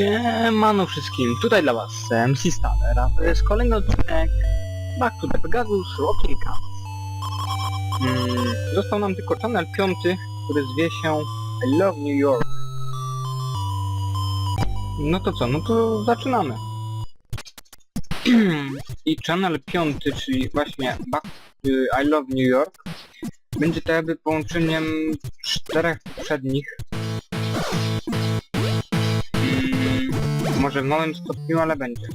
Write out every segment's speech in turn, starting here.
Siemano wszystkim, tutaj dla was MC Staller, a to jest kolejny odcinek Back to the Pegasus Rocking Cats. Mm, został nam tylko channel piąty, który zwie się I Love New York. No to co, no to zaczynamy. I channel piąty, czyli właśnie Back to I Love New York, będzie to jakby połączeniem czterech poprzednich może w małym stopniu, ale będzie.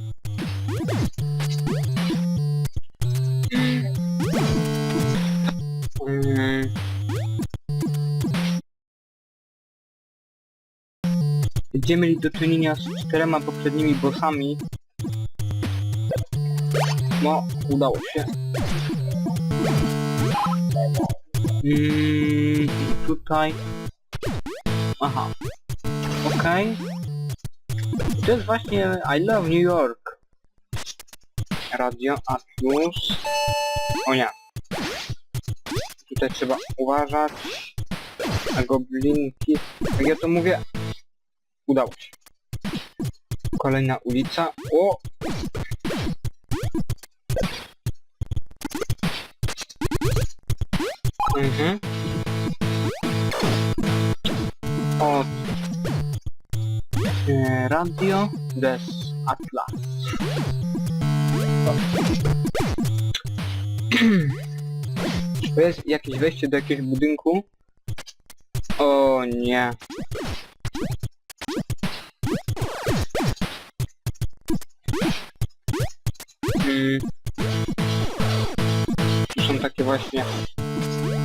Będziemy mieli do czynienia z czterema poprzednimi bossami. No, udało się. Mm, tutaj... Aha. Okej. To jest właśnie I Love New York. Radio Atlus. O nie. Tutaj trzeba uważać. Na goblinki. Jak ja to mówię? Udało się. Kolejna ulica. O! Mhm. O, Radio des Atlas. To jest jakieś wejście do jakiegoś budynku? O nie. Mm. Tu są takie właśnie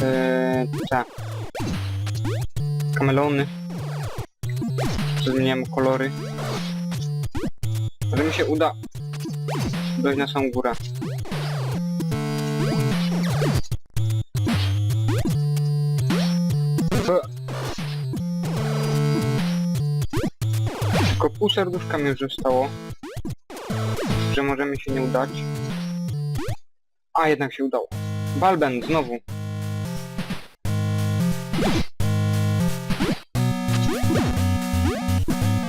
e, te kamelony zmieniamy kolory. Może mi się uda dojść na samą górę. Tylko pół serduszka mi już zostało. Że może mi się nie udać. A, jednak się udało. Balben, znowu.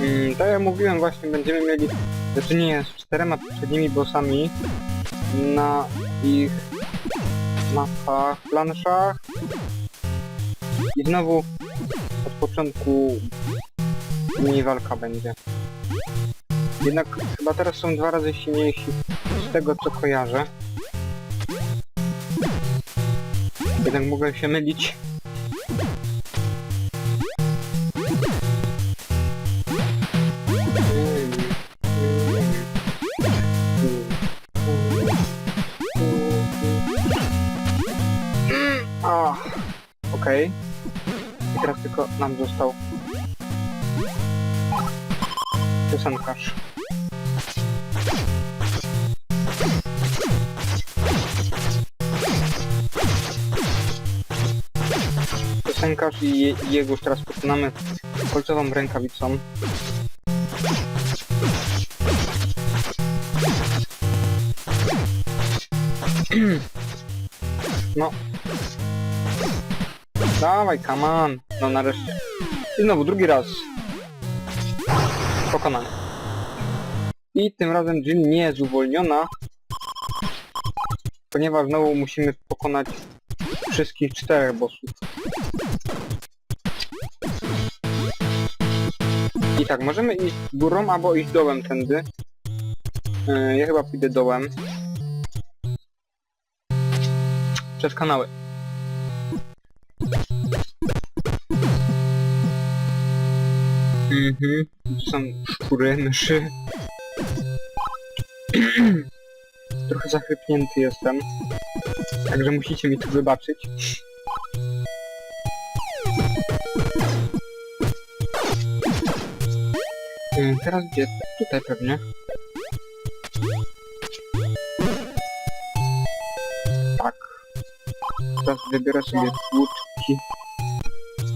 Mm, tak jak mówiłem właśnie, będziemy mieli do czynienia z czterema poprzednimi bossami na ich mapach, planszach i znowu od początku mini walka będzie. Jednak chyba teraz są dwa razy silniejsi z tego co kojarzę. Jednak mogę się mylić. Nam został piosenkarz. Piosenkarz i, je, i jego teraz pokonamy kolcową rękawicą. No, Dawaj, come on. No nareszcie. I znowu drugi raz. Pokonany. I tym razem Jill nie jest uwolniona. Ponieważ znowu musimy pokonać wszystkich czterech bossów. I tak, możemy iść górą albo iść dołem tędy. Yy, ja chyba pójdę dołem. Przez kanały. Mhm, tu są szkury, myszy. Trochę zachrypnięty jestem. Także musicie mi to wybaczyć. Yy, Teraz gdzie? Tutaj pewnie. Tak. Teraz wybiorę sobie łódki.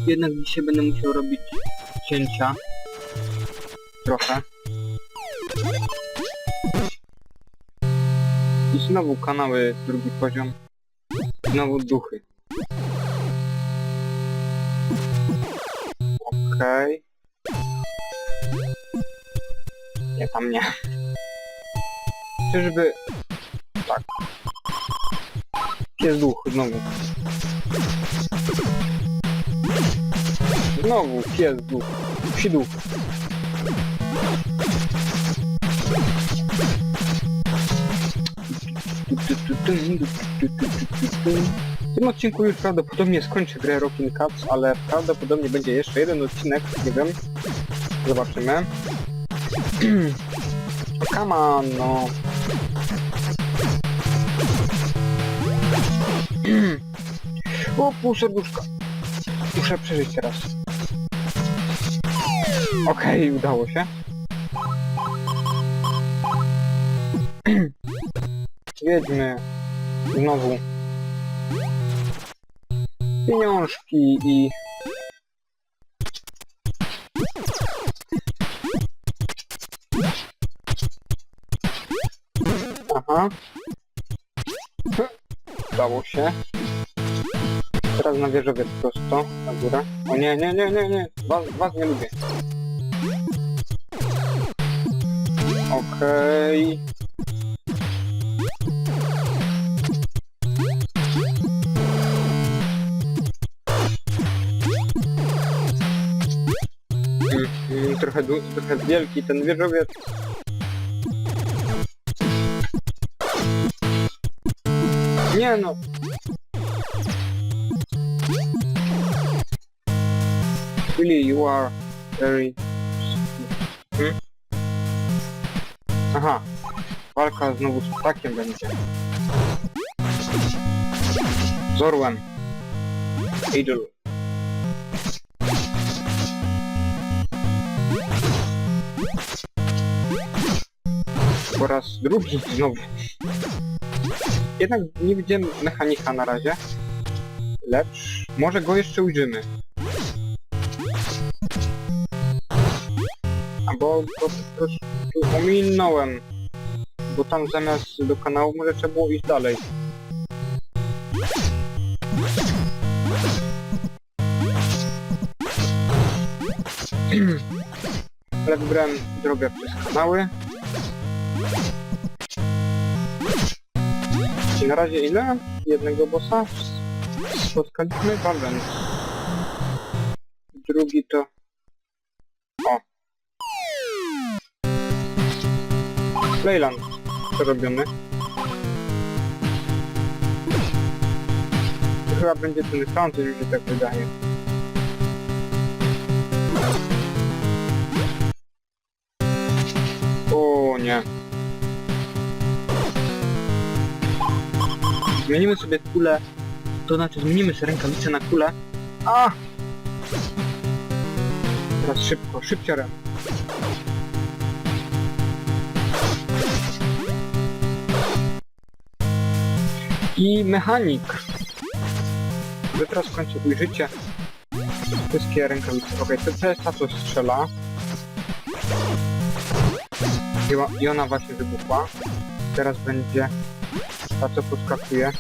Jednak dzisiaj będę musiał robić cięcia. Trochę. I znowu kanały, drugi poziom. Znowu duchy. Okej. Nie, tam nie. Czyżby... Tak. Pies duch, znowu. Znowu, pies duch. Psi duch. W tym odcinku już prawdopodobnie skończę grę Rockin' Cats, ale prawdopodobnie będzie jeszcze jeden odcinek, nie wiem. Zobaczymy. Come on, no. O, pół serduszka. Muszę przeżyć teraz. Okej, udało się. Wiedźmy. Znowu. Pieniążki i... Aha. Udało się. Teraz na wieżowiec prosto, na górę. O nie, nie, nie, nie, nie. Was, was nie lubię. Okej. Trochę, du- trochę wielki ten wieżowiec. Nie no. Really, you are very... Hmm? Aha. Walka znowu z ptakiem będzie. Z orłem. Idol. Po raz drugi znowu. Jednak nie widziałem mechanika na razie. Lecz może go jeszcze ujrzymy. Albo po prostu ominąłem. Bo tam zamiast do kanału może trzeba było iść dalej. Ale wybrałem drogę przez kanały. I na razie ile? Jednego bossa? Spotkaliśmy Valent. Drugi to... O. Leyland. Przerobiony. To chyba będzie ten Francuz, mi się tak wydaje. O nie. Zmienimy sobie kulę. To znaczy zmienimy sobie rękawice na kulę. A! Teraz szybko, szybciorem. I mechanik. Wy teraz w końcu ujrzycie wszystkie rękawice. Okej, to, to jest ta, co strzela. I ona właśnie wybuchła. Teraz będzie co podskakuje.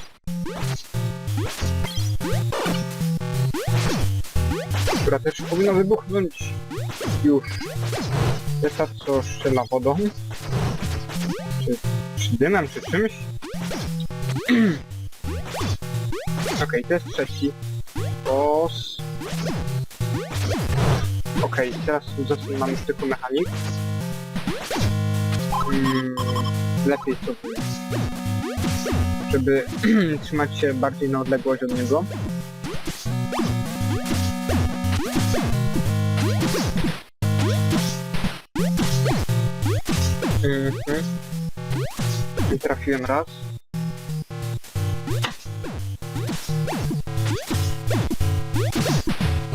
Która też powinna wybuchnąć już. To jest ta, co strzela wodą. Czy, czy dymem, czy czymś. Okej, to jest trzeci. Boss. Okej, teraz zaczynamy mamy tylko mechanik. Mm, lepiej sobie. Żeby trzymać się bardziej na odległość od niego. Mhm. I trafiłem raz.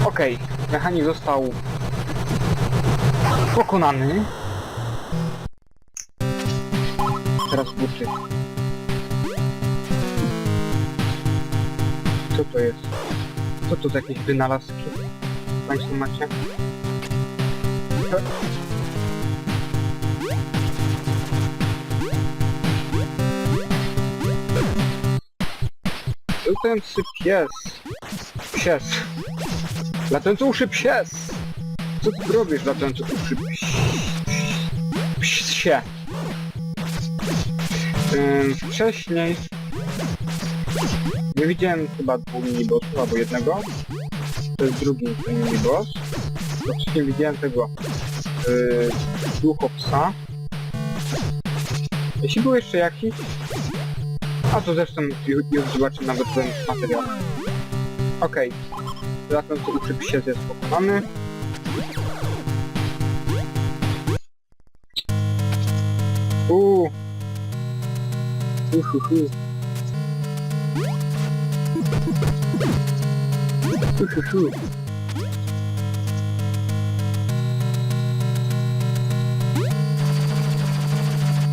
Okej, mechanik został pokonany. Teraz buczy. Co to jest? Co to za jakieś wynalazki? Państwo macie? Latający pies. Pies. Latający uszy pies. Co ty robisz latający uszy? Ym, wcześniej nie widziałem chyba dwóch minibossów, albo jednego. To jest drugi miniboss. To wcześniej widziałem tego yy, duchopsa. Jeśli był jeszcze jakiś, a to zresztą ju- już zobaczymy nawet w materiał. Okej, okay. zatem to uczyp się jest pokonany. Uuu. Uhuhu. Uhuhu.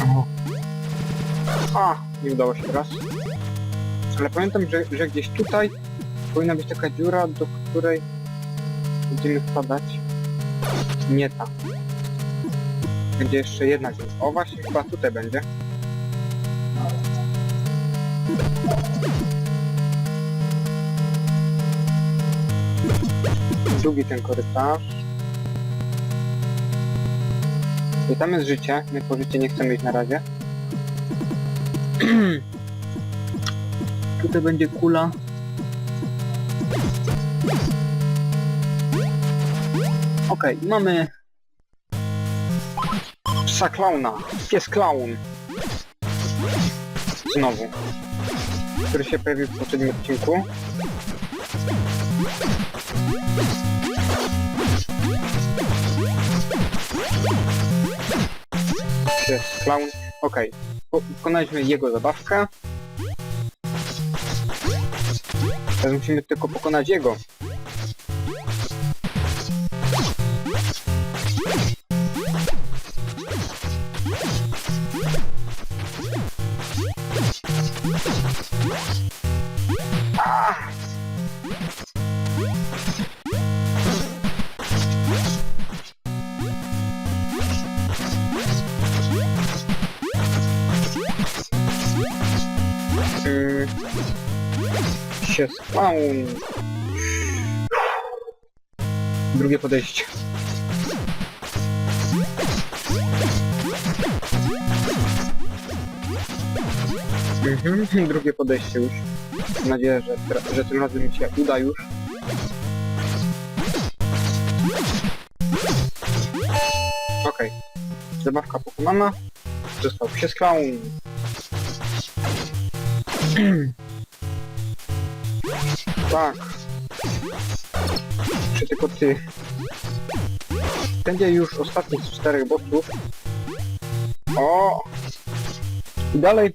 O. A, nie udało się raz. Ale pamiętam, że, że gdzieś tutaj powinna być taka dziura, do której będziemy wpadać. Nie ta. Będzie jeszcze jedna dziura. O właśnie, chyba tutaj będzie. Drugi ten korytarz. I tam jest życie. My po życie nie chcemy iść na razie. Tutaj będzie kula. Okej, mamy psa klauna, pies klaun. Znowu. Który się pojawił w poprzednim odcinku. Pies klaun. Okej, po- pokonaliśmy jego zabawkę. Teraz musimy tylko pokonać jego. Ah! Się spawn. Drugie podejście. Mhm, drugie podejście już. Mam nadzieję, że, że tym razem mi się uda już. Okej. Zabawka pokonana. Został się klaun. tak. Czy tylko ty. Będzie już ostatni z czterech bossów. O! I dalej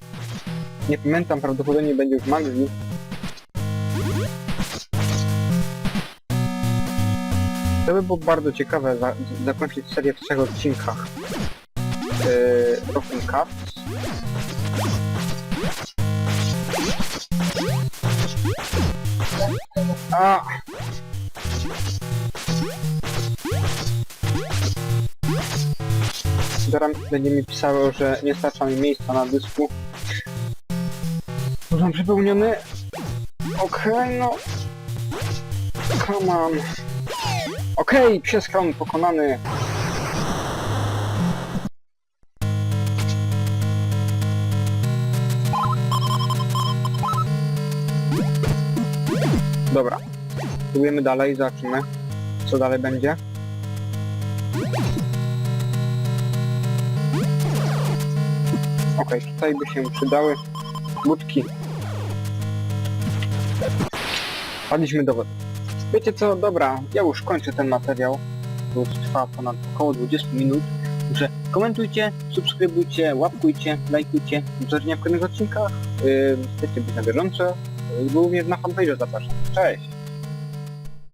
nie pamiętam, prawdopodobnie będzie już Magli. To by było bardzo ciekawe za, zakończyć serię w trzech odcinkach. Yy, A! Zaraz będzie mi pisało, że nie starcza mi miejsca na dysku. Mam przepełniony. Okej, no. Come on. Okej, pies klaun pokonany. Dobra. Spróbujemy dalej, zobaczymy, co dalej będzie. Okej, tutaj by się przydały budki. Padliśmy do wody. Wiecie co, dobra, ja już kończę ten materiał, bo trwa ponad około 20 minut. Także komentujcie, subskrybujcie, łapkujcie, lajkujcie, wzornie w kolejnych odcinkach. Yy, chcecie być na bieżąco, yy, również na fanpage'u zapraszam. Cześć!